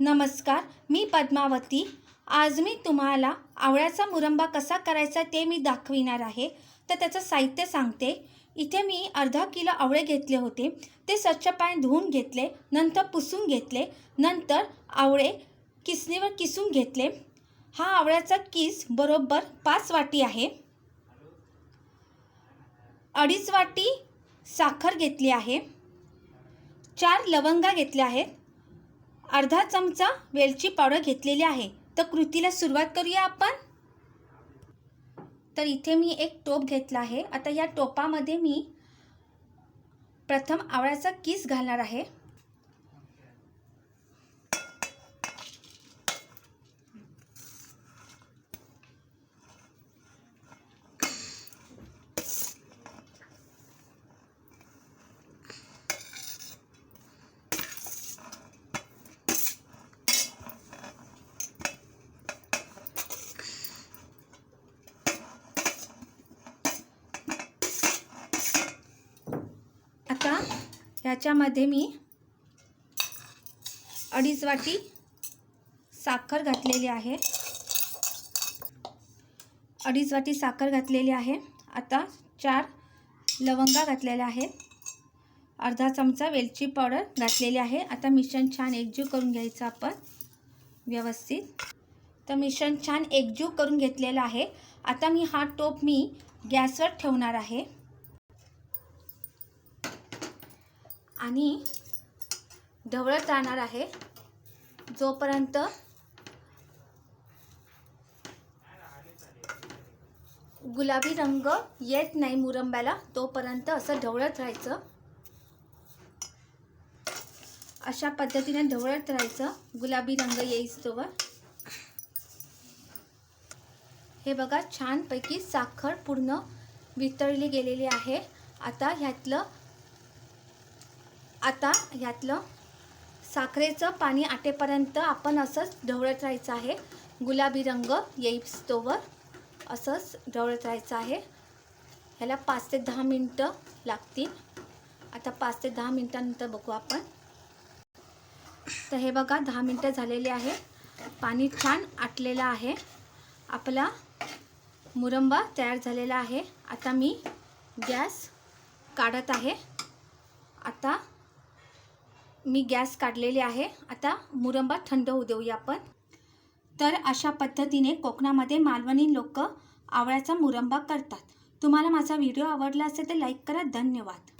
नमस्कार मी पद्मावती. आज मी तुम्हाला आवळ्याचा मुरंबा कसा करायचा ते मी दाखविणार आहे. तर त्याचं साहित्य सांगते. इथे मी अर्धा किलो आवळे घेतले होते. ते स्वच्छ पाणी धुवून घेतले नंतर पुसून घेतले नंतर आवळे किसणीवर किसून घेतले. हा आवळ्याचा किस बरोबर पाच वाटी आहे. अडीच वाटी साखर घेतली आहे. चार लवंगा घेतल्या आहेत. अर्धा चमचा वेलची पावडर घेतलेली आहे. तर कृतीला सुरुवात करूया आपण. तर इथे मी एक टोप घेतला आहे. आता या टोपामध्ये मी प्रथम आवळ्याचा किस घालणार आहे आता ह्याच्यामध्ये मी अडीच वाटी साखर घातलेली आहे. अडीच वाटी साखर घातलेली आहे. आता चार लवंगा घातलेल्या आहेत. अर्धा चमचा वेलची पावडर घातलेली आहे. आता मिश्रण छान एकजीव करून घ्यायचं आपण व्यवस्थित. तर मिश्रण छान एकजीव करून घेतलेलं आहे. आता मी हा टोप मी गॅसवर ठेवणार आहे. आणि ढवळत राहणार आहे. जोपर्यंत गुलाबी रंग येत नाही मुरंब्याला तोपर्यंत असं ढवळत राहायचं. अशा पद्धतीने ढवळत राहायचं. गुलाबी रंग येईस्तोवर हे बघा छानपैकी साखर पूर्ण वितळली गेलेली आहे. आता ह्यातलं आता ह्यातलं साखरेचं पाणी आटेपर्यंत आपण असंच ढवळत राहायचं आहे. गुलाबी रंग येईस्तोवर असंच ढवळत राहायचं आहे. ह्याला पाच ते दहा मिनटं लागतील. आता पाच ते दहा मिनटानंतर बघू आपण. तर हे बघा दहा मिनटं झालेली आहे. पाणी छान आटलेलं आहे. आपला मुरंबा तयार झालेला आहे. आता मी गॅस काढत आहे. आता मी गॅस काढलेले आहे. आता मुरंबा थंड होऊ देऊया आपण. तर अशा पद्धतीने कोकणामध्ये मालवणी लोक आवळ्याचा मुरंबा करतात. तुम्हाला माझा व्हिडिओ आवडला असेल तर लाईक करा. धन्यवाद.